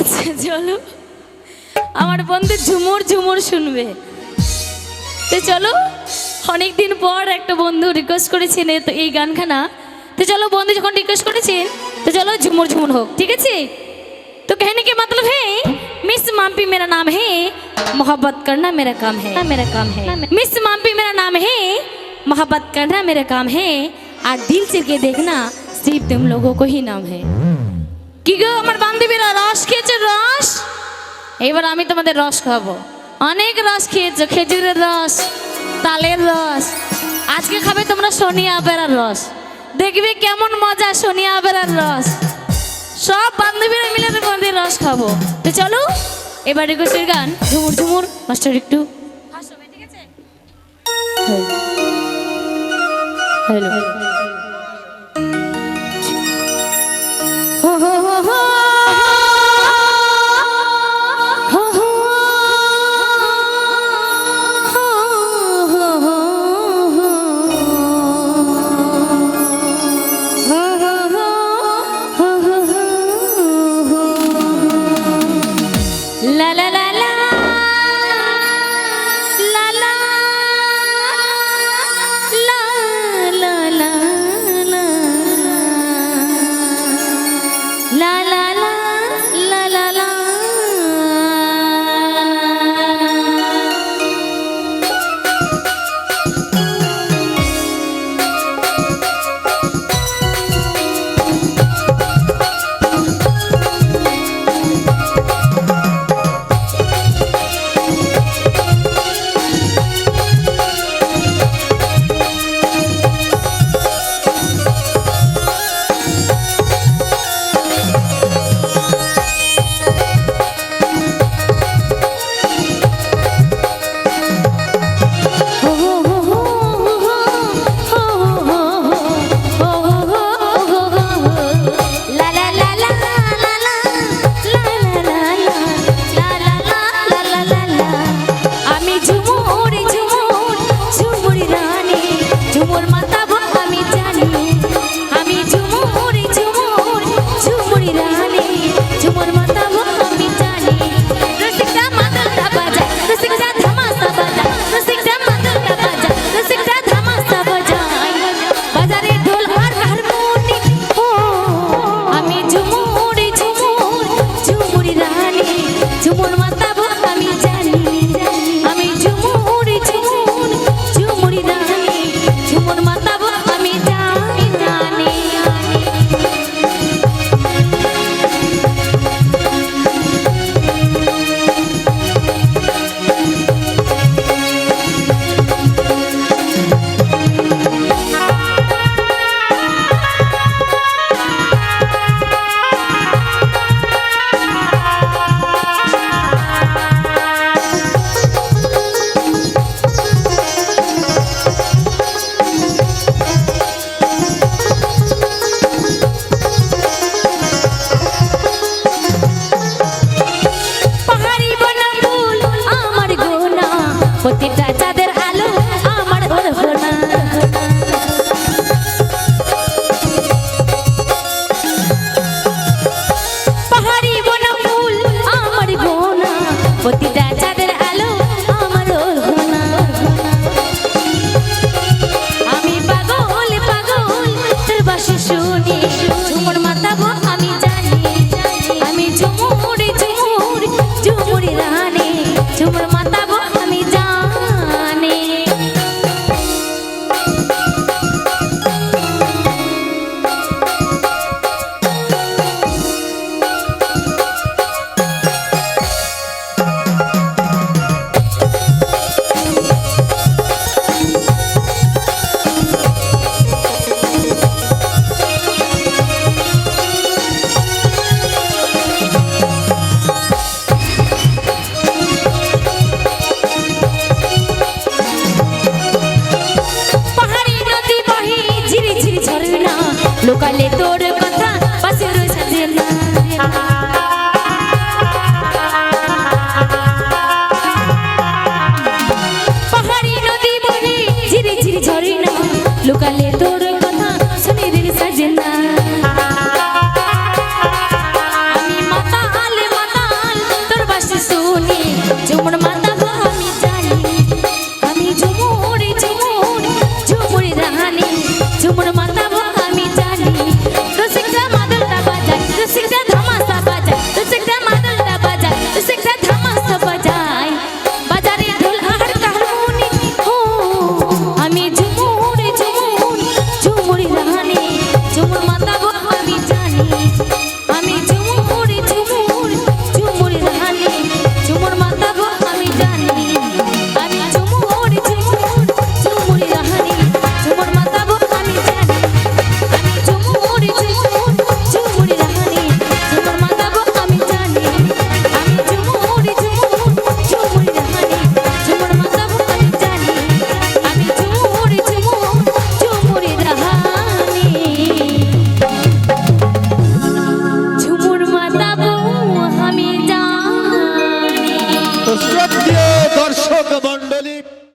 আচ্ছা চলো আমার বন্ধু ঝুমুর ঝুমুর শুনবে তো চলো অনেকদিন পর একটা বন্ধু রিকোয়েস্ট করেছেন এ তো এই গানখানা তো চলো বন্ধু যখন রিকোয়েস্ট করেছেন তো চলো ঝুমুর ঝুমুর হোক ঠিক আছে तो कहने के मतलब है मिस माम्पी मेरा नाम है मोहब्बत करना मेरा काम है मेरा काम है मिस माम्पी मेरा नाम है मोहब्बत करना मेरा काम है और दिल से के देखना सिर्फ तुम लोगों को ही नाम है কি গো আমার বান্ধবীরা রস খেয়েছে রস? এবার আমি তোমাদের রস খাব অনেক রস খেয়েছো খেজুরের রস তালের রস। আজকে খাবে তোমরা সোনিয়া আবেরার রস। দেখবে কেমন মজা সোনিয়া আবেরার রস। সব বান্ধবীরা মিলে তোমাদের রস খাব। তো চলো এবার রিকোয়েস্টের গান। ঝুমুর ঝুমুর মাস্টার একটু। হ্যালো। হো Oh,